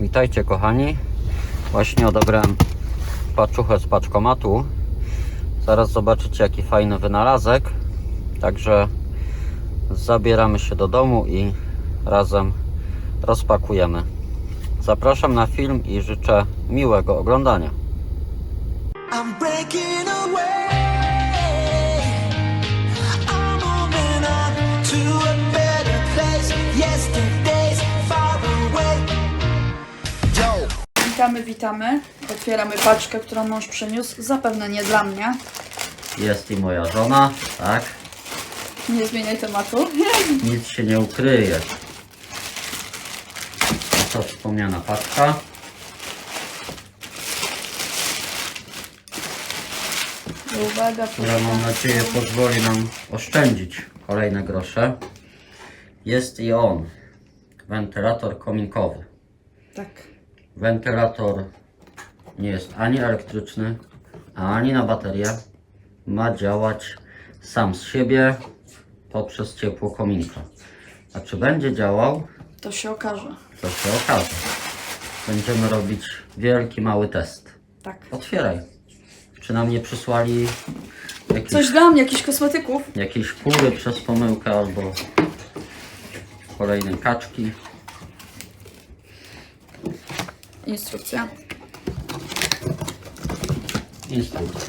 Witajcie kochani. Właśnie odebrałem paczuchę z paczkomatu. Zaraz zobaczycie jaki fajny wynalazek. Także zabieramy się do domu i razem rozpakujemy. Zapraszam na film i życzę miłego oglądania. I'm breaking away. Witamy, witamy. Otwieramy paczkę, którą mąż przyniósł. Zapewne nie dla mnie. Jest i moja żona, tak? Nie zmieniaj tematu. Nic się nie ukryje. To wspomniana paczka. Uwaga, która mam nadzieję pozwoli nam oszczędzić kolejne grosze. Jest i on, wentylator kominkowy. Tak. Wentylator nie jest ani elektryczny, ani na baterię. Ma działać sam z siebie poprzez ciepło kominka. A czy będzie działał, To się okaże. to się okaże. Będziemy robić wielki, mały test. Tak. Otwieraj. Czy nam nie przysłali Coś dla mnie, jakichś kosmetyków. jakieś kury przez pomyłkę albo kolejne kaczki. Instrukcja. Instrukcja.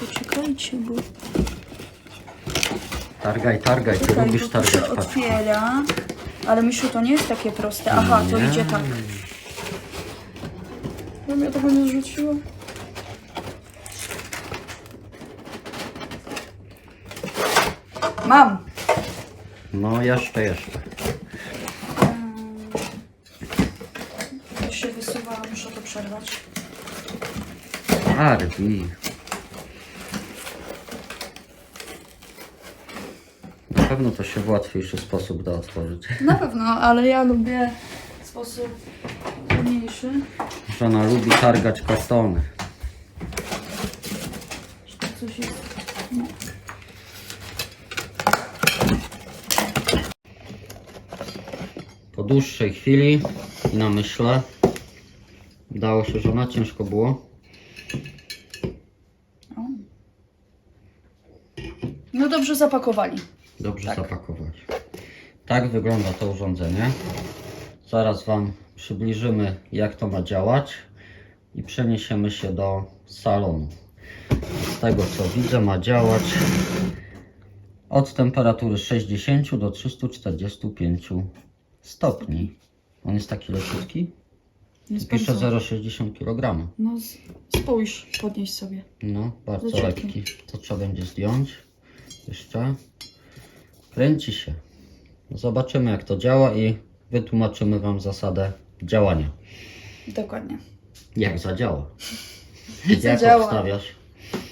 Poczekajcie, bo Targaj, targaj, ty tutaj lubisz się targać paczki. otwiera. Ale myślę, to nie jest takie proste. Aha, to Nie. idzie tak. Ja tego nie zrzuciła. Mam. No jeszcze, jeszcze. Się wysuwa, muszę to przerwać. Arbi. Na pewno to się w łatwiejszy sposób da otworzyć. Na pewno, ale ja lubię sposób trudniejszy. Żona lubi targać kartony. Czy to coś jest? Po dłuższej chwili i namyśle udało się żona, ciężko było. No dobrze zapakowali. Dobrze Tak. zapakowali. Tak wygląda to urządzenie. Zaraz Wam przybliżymy, jak to ma działać i przeniesiemy się do salonu. Z tego co widzę, ma działać od temperatury 60 do 345 stopni. On jest taki leciutki. Jest Pisze bardzo- 0,60 kg. No z- spójrz, podnieś sobie. No, bardzo Leciutki. lekki. To trzeba będzie zdjąć. Jeszcze. Kręci się. Zobaczymy jak to działa i wytłumaczymy Wam zasadę działania. Dokładnie. Jak zadziała. Jak Zadziała. obstawiasz?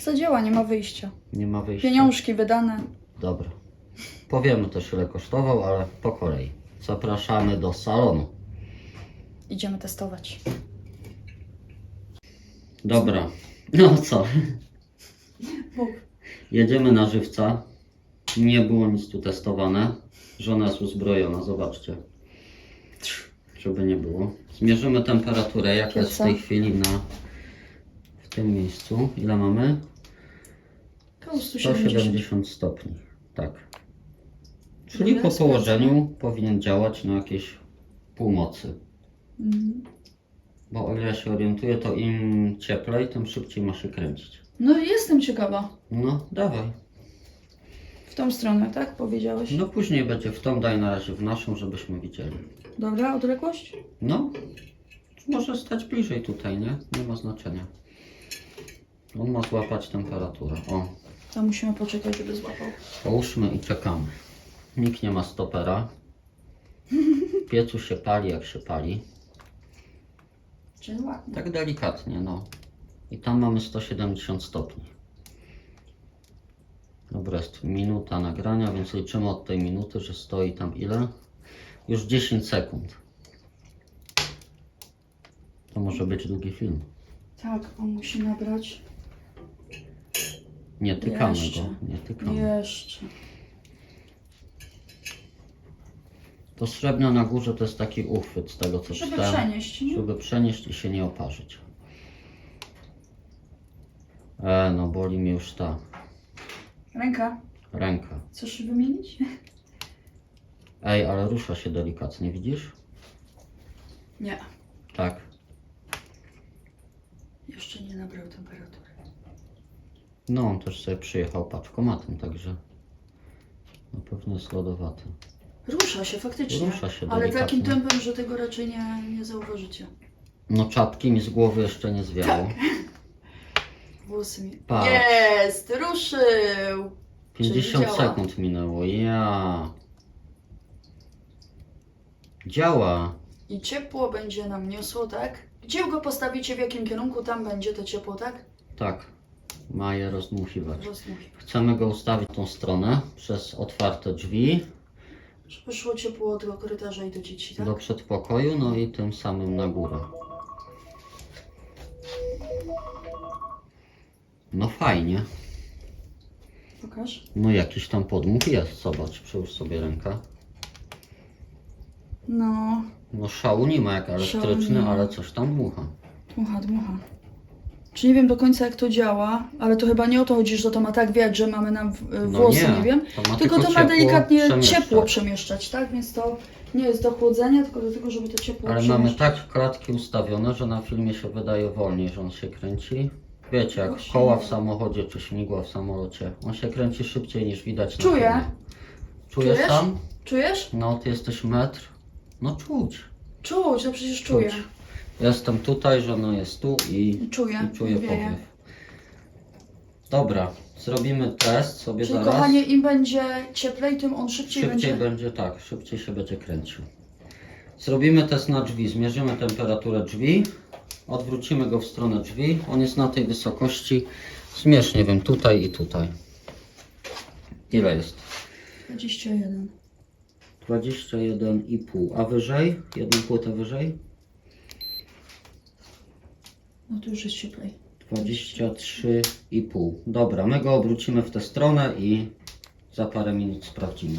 Zadziała, nie ma wyjścia. Nie ma wyjścia. Pieniążki wydane. Dobra. Powiemy też ile kosztował, ale po kolei. Zapraszamy do salonu. Idziemy testować. Dobra. No co? Mów. Jedziemy na żywca. Nie było nic tu testowane. Żona jest uzbrojona, zobaczcie. Żeby nie było. Zmierzymy temperaturę, jaka jest w tej chwili na w tym miejscu. Ile mamy? Koło 170. 170 stopni. Tak. Czyli po położeniu powinien działać na jakieś półmocy. Mhm. Bo o ile ja się orientuję, to im cieplej, tym szybciej ma się kręcić. No jestem ciekawa. No, dawaj. W tą stronę, tak? Powiedziałeś? No później będzie w tą, daj na razie w naszą, żebyśmy widzieli. Dobra, odległość? No, może stać bliżej tutaj, nie? Nie ma znaczenia. On ma złapać temperaturę. O, To musimy poczekać, żeby złapał. połóżmy i czekamy. Nikt nie ma stopera. W piecu się pali jak się pali. Czy ładnie? Tak delikatnie, no. I tam mamy 170 stopni. Dobra, jest minuta nagrania, więc liczymy od tej minuty, że stoi tam ile? Już 10 sekund. To może być długi film. Tak, on musi nabrać. Nie tykamy Jeszcze. go, nie tykamy. Jeszcze. To srebrne na górze to jest taki uchwyt z tego co Żeby czytałem. przenieść, nie? Żeby przenieść i się nie oparzyć. E, no boli mnie już ta Ręka. ręka. Chcesz wymienić? Ej, ale rusza się delikatnie, widzisz? Nie. Tak. Jeszcze nie nabrał temperatury. No, on też sobie przyjechał paczkomatem, także na pewno jest lodowaty. Rusza się faktycznie. Rusza się ale takim tempem, że tego raczej nie, nie zauważycie. No czapki mi z głowy jeszcze nie zwiało. Włosy mi. Patrz. Jest! Ruszył! 50 Czyli działa. sekund minęło, ja. Działa. I ciepło będzie nam niosło, tak? Gdzie go postawicie, w jakim kierunku, tam będzie to ciepło, tak? Tak, ma je rozdmuchiwać. Rozdmuch. Chcemy go ustawić tą stronę przez otwarte drzwi Żeby szło ciepło tego korytarza i do dzieci, tak? do przedpokoju, no i tym samym na górę. No fajnie. Pokaż. No jakiś tam podmuch jest, zobacz, przyłóż sobie rękę. No, No szału nie ma jak elektryczny, Szału nie ma. ale coś tam dmucha. dmucha, dmucha. Czy nie wiem do końca jak to działa, ale to chyba nie o to chodzi, że to ma tak wiać, że mamy nam w- No włosy, nie, wiem. to ma Tylko to ma ciepło delikatnie przemieszczać. ciepło przemieszczać, tak? Więc to nie jest do chłodzenia, tylko do tego, żeby to ciepło Ale mamy przemieszczać. tak klatki ustawione, że na filmie się wydaje wolniej, że on się kręci. Wiecie, jak Właśnie. koła w samochodzie czy śmigła w samolocie. On się kręci szybciej niż widać na Czuję. filmie. Czujesz Czujesz? tam? Czujesz? No, ty jesteś metr. No czuć. Czuć, ja przecież czuję. Czuć. Jestem tutaj, żona jest tu i, I czuję, i czuję wieje. powiew. Dobra, zrobimy test sobie Czyli zaraz. kochanie, im będzie cieplej, tym on szybciej, Szybciej będzie... będzie tak, szybciej się będzie kręcił. Zrobimy test na drzwi, zmierzymy temperaturę drzwi, odwrócimy go w stronę drzwi. On jest na tej wysokości, zmierz, nie wiem, tutaj i tutaj. Ile jest? 21. 21,5, a wyżej? Jedną płytę wyżej? No to już jest cieplej. 23,5. Dobra, my go obrócimy w tę stronę i za parę minut sprawdzimy.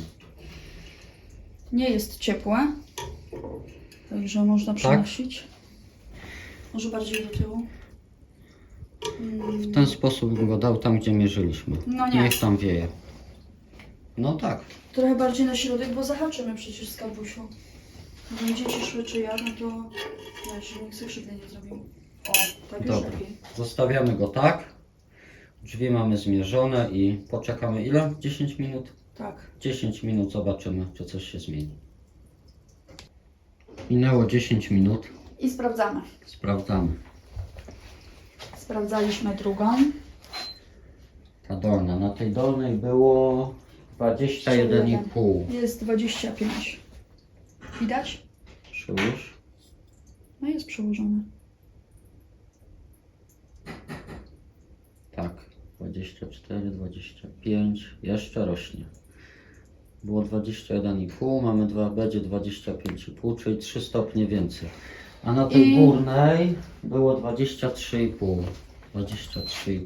Nie jest ciepłe. Także można Tak? przenosić. Może bardziej do tyłu. W ten sposób bym go dał tam, gdzie mierzyliśmy. No nie. Niech tam wieje. No tak. Trochę bardziej na środek, bo zahaczymy przecież z kabusiu. Gdyby dzieci szły czy ja, no to wiesz, nikt sobie krzywdy nie zrobił. O, tak już Dobra. lepiej. Zostawiamy go tak. Drzwi mamy zmierzone i poczekamy ile? 10 minut? Tak. 10 minut zobaczymy, czy coś się zmieni. Minęło 10 minut. I sprawdzamy. Sprawdzamy. Sprawdzaliśmy drugą. Ta dolna. Na tej dolnej było 21,5. Jest 25. Widać? Przyłóż. No jest przełożone. Tak. 24, 25. Jeszcze rośnie. Było 21,5, mamy dwa, będzie 25,5, czyli 3 stopnie więcej. A na tej górnej było 23,5. 23,5.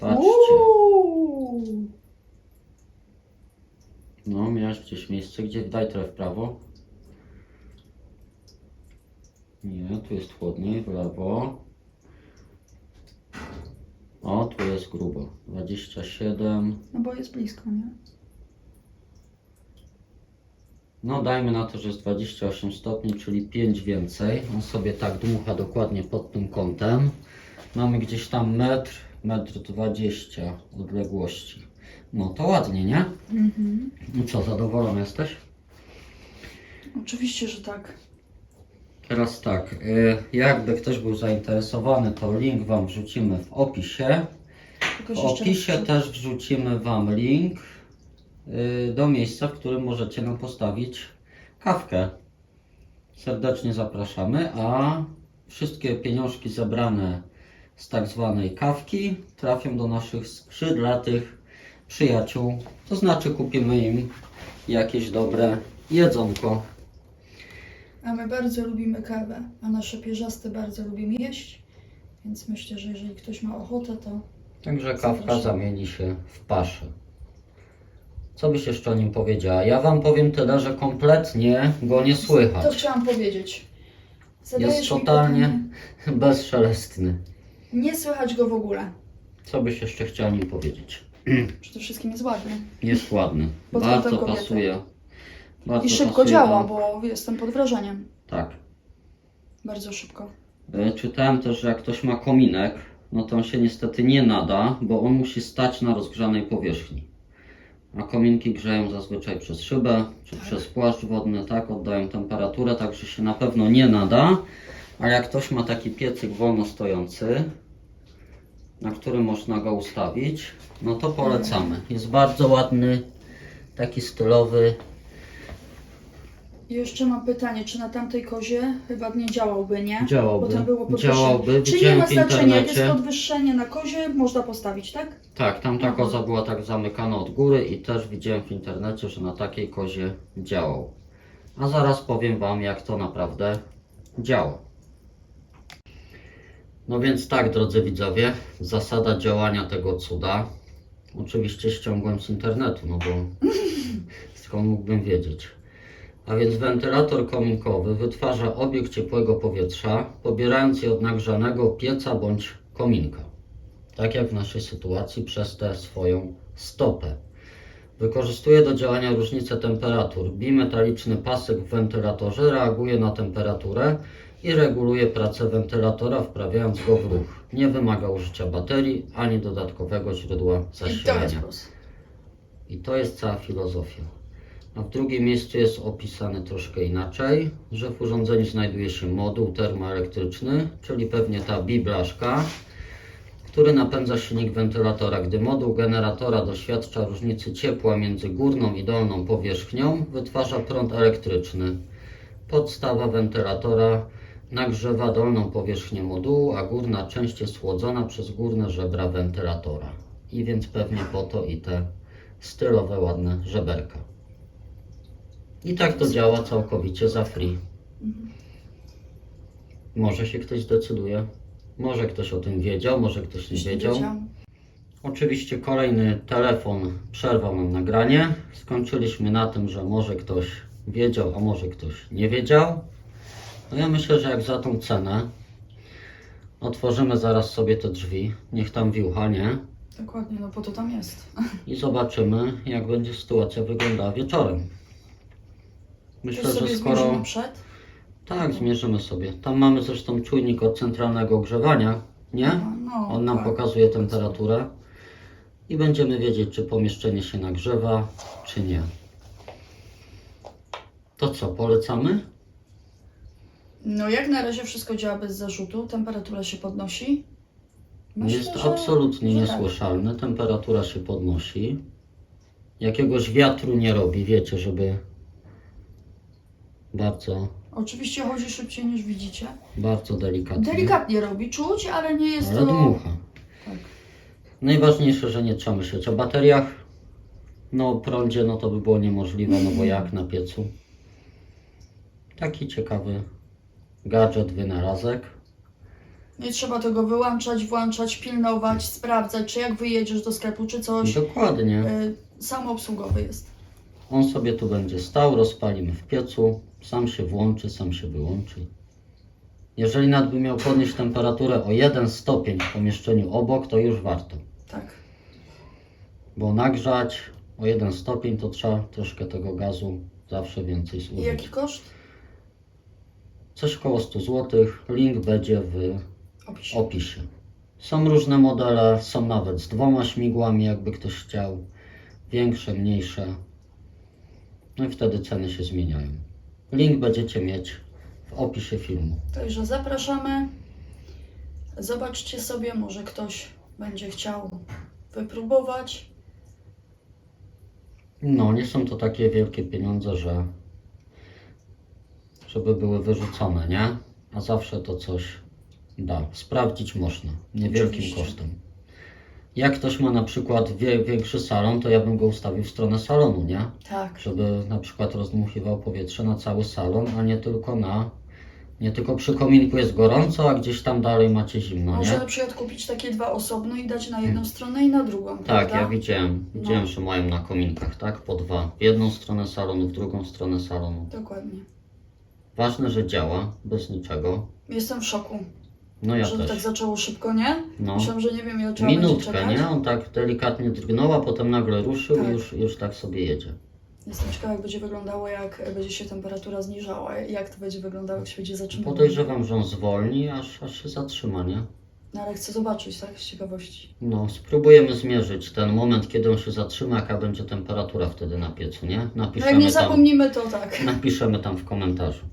Patrzcie. Uuu. No, miałeś gdzieś miejsce, gdzie daj trochę w prawo. Nie, tu jest chłodniej, w lewo. O, tu jest grubo. 27. No bo jest blisko, nie? No, dajmy na to, że jest 28 stopni, czyli 5 więcej. On sobie tak dmucha dokładnie pod tym kątem. Mamy gdzieś tam metr, metr 20 odległości. No to ładnie, nie? Mhm. I co, zadowolony jesteś? Oczywiście, że tak. Teraz tak, y, jakby ktoś był zainteresowany, to link Wam wrzucimy w opisie. W opisie też wrzucimy Wam link y, do miejsca, w którym możecie nam postawić kawkę. Serdecznie zapraszamy, a wszystkie pieniążki zebrane z tak zwanej kawki trafią do naszych skrzydlatych przyjaciół. To znaczy kupimy im jakieś dobre jedzonko. A my bardzo lubimy kawę, a nasze pierzaste bardzo lubimy jeść. Więc myślę, że jeżeli ktoś ma ochotę, to Także kawka Zapraszam. zamieni się w paszę. Co byś jeszcze o nim powiedziała? Ja wam powiem tyle, że kompletnie go nie To słychać. chciałam powiedzieć. Zadajesz Jest mi totalnie pytanie. bezszelestny. Nie słychać go w ogóle. Co byś jeszcze chciała nim powiedzieć? Przede wszystkim jest ładny. Jest ładny. Pod Bardzo kobiety. pasuje. Bardzo I szybko pasuje działa, do- bo jestem pod wrażeniem. Tak. Bardzo szybko. E, Czytałem też, że jak ktoś ma kominek, no to on się niestety nie nada, bo on musi stać na rozgrzanej powierzchni. A kominki grzeją zazwyczaj przez szybę, czy przez płaszcz wodny, tak, oddają temperaturę, także się na pewno nie nada. A jak ktoś ma taki piecyk wolno stojący, na którym można go ustawić, no to polecamy. Jest bardzo ładny, taki stylowy. I jeszcze mam pytanie, czy na tamtej kozie chyba nie działałby, nie? Działałby, Bo tam było podwyższenie. działałby, Czy nie widziałem ma w znaczenia, jest internecie. podwyższenie na kozie, można postawić, tak? Tak, tam ta Mhm. koza była tak zamykana od góry i też widziałem w internecie, że na takiej kozie działał. A zaraz powiem Wam, jak to naprawdę działa. No więc tak, drodzy widzowie, zasada działania tego cuda. Oczywiście ściągłem z internetu, no bo skąd mógłbym wiedzieć. A więc wentylator kominkowy wytwarza obieg ciepłego powietrza, pobierając je od nagrzanego pieca bądź kominka tak jak w naszej sytuacji, przez tę swoją stopę. Wykorzystuje do działania różnicę temperatur. Bimetaliczny pasek w wentylatorze reaguje na temperaturę i reguluje pracę wentylatora, wprawiając go w ruch. Nie wymaga użycia baterii ani dodatkowego źródła zasilania. I to jest cała filozofia. A w drugim miejscu jest opisane troszkę inaczej, że w urządzeniu znajduje się moduł termoelektryczny, czyli pewnie ta biblaszka, który napędza silnik wentylatora. Gdy moduł generatora doświadcza różnicy ciepła między górną i dolną powierzchnią, wytwarza prąd elektryczny. Podstawa wentylatora nagrzewa dolną powierzchnię modułu, a górna część jest chłodzona przez górne żebra wentylatora. I więc pewnie po to i te stylowe, ładne żeberka. I tak to działa całkowicie za free. Może się ktoś zdecyduje, może ktoś o tym wiedział, może ktoś nie wiedział. Oczywiście kolejny telefon przerwał nam nagranie. Skończyliśmy na tym, że może ktoś wiedział, a może ktoś nie wiedział. No ja myślę, że jak za tą cenę otworzymy zaraz sobie te drzwi, niech tam wiucha, nie? Dokładnie, no po to tam jest. I zobaczymy, jak będzie sytuacja wyglądała wieczorem. Myślę, że skoro. przed. Tak, zmierzymy sobie. Tam mamy zresztą czujnik od centralnego ogrzewania, nie? Aha, No, On nam tak. pokazuje temperaturę i będziemy wiedzieć, czy pomieszczenie się nagrzewa, czy nie. To co, polecamy? No jak na razie wszystko działa bez zarzutu, temperatura się podnosi. Myślę, Jest że- absolutnie że niesłyszalny, temperatura się podnosi. Jakiegoś wiatru nie robi, wiecie, żeby bardzo. Oczywiście chodzi szybciej niż widzicie. bardzo delikatnie. Delikatnie robi, czuć, ale nie jest Ale to... dmucha. Tak. Najważniejsze, że nie trzeba myśleć o bateriach. No o prądzie, no to by było niemożliwe, no bo jak na piecu. Taki ciekawy gadżet, wynalazek. Nie trzeba tego wyłączać, włączać, pilnować, sprawdzać, czy jak wyjedziesz do sklepu, czy coś. Dokładnie. Y, samoobsługowy jest. On sobie tu będzie stał, rozpalimy w piecu, sam się włączy, sam się wyłączy. Jeżeli nawet by miał podnieść temperaturę o 1 stopień w pomieszczeniu obok, to już warto. Tak. Bo nagrzać o 1 stopień to trzeba troszkę tego gazu zawsze więcej I zużyć. jaki koszt? Coś koło 100 zł. Link będzie w opisie. Są różne modele, są nawet z dwoma śmigłami, jakby ktoś chciał. Większe, mniejsze. No i wtedy ceny się zmieniają. Link będziecie mieć w opisie filmu. Także zapraszamy. Zobaczcie sobie, może ktoś będzie chciał wypróbować. No, nie są to takie wielkie pieniądze, że żeby były wyrzucone, nie? A zawsze to coś da. Sprawdzić można, niewielkim Oczywiście. kosztem. Jak ktoś ma na przykład wie, większy salon, to ja bym go ustawił w stronę salonu, nie? Tak. żeby na przykład rozdmuchiwał powietrze na cały salon, a nie tylko na Nie tylko przy kominku jest gorąco, a gdzieś tam dalej macie zimno, Można nie? na przykład kupić takie dwa osobno i dać na jedną stronę i na drugą, Tak, prawda? ja widziałem. No. Widziałem, że mają na kominkach, tak? Po dwa. W jedną stronę salonu, w drugą stronę salonu. Dokładnie. Ważne, że działa, bez niczego. Jestem w szoku, No ja to tak też. zaczęło szybko, nie? No. Myślałam, że nie wiem, ile trzeba będzie Minutkę, czekać. nie? On tak delikatnie drgnął, a potem nagle ruszył Tak. i już, już tak sobie jedzie. Jestem ciekawa, jak będzie wyglądało, jak będzie się temperatura zniżała, jak to będzie wyglądało, jak się będzie zatrzymywał. Podejrzewam, że on zwolni, aż, aż się zatrzyma, nie? No ale chcę zobaczyć, tak, z ciekawości. No, spróbujemy zmierzyć ten moment, kiedy on się zatrzyma, jaka będzie temperatura wtedy na piecu, nie? No jak Napiszemy nie tam, zapomnimy, to tak. napiszemy tam w komentarzu.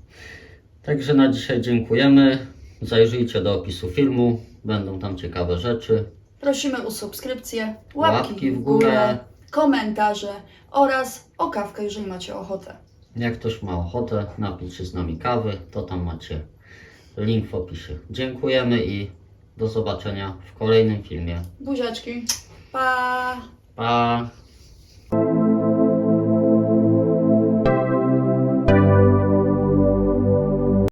Także na dzisiaj dziękujemy. Zajrzyjcie do opisu filmu, będą tam ciekawe rzeczy. Prosimy o subskrypcję, łapki, Łapki w górę. komentarze oraz o kawkę, jeżeli macie ochotę. Jak ktoś ma ochotę napić się z nami kawy, to tam macie link w opisie. Dziękujemy i do zobaczenia w kolejnym filmie. Buziaczki. Pa! Pa!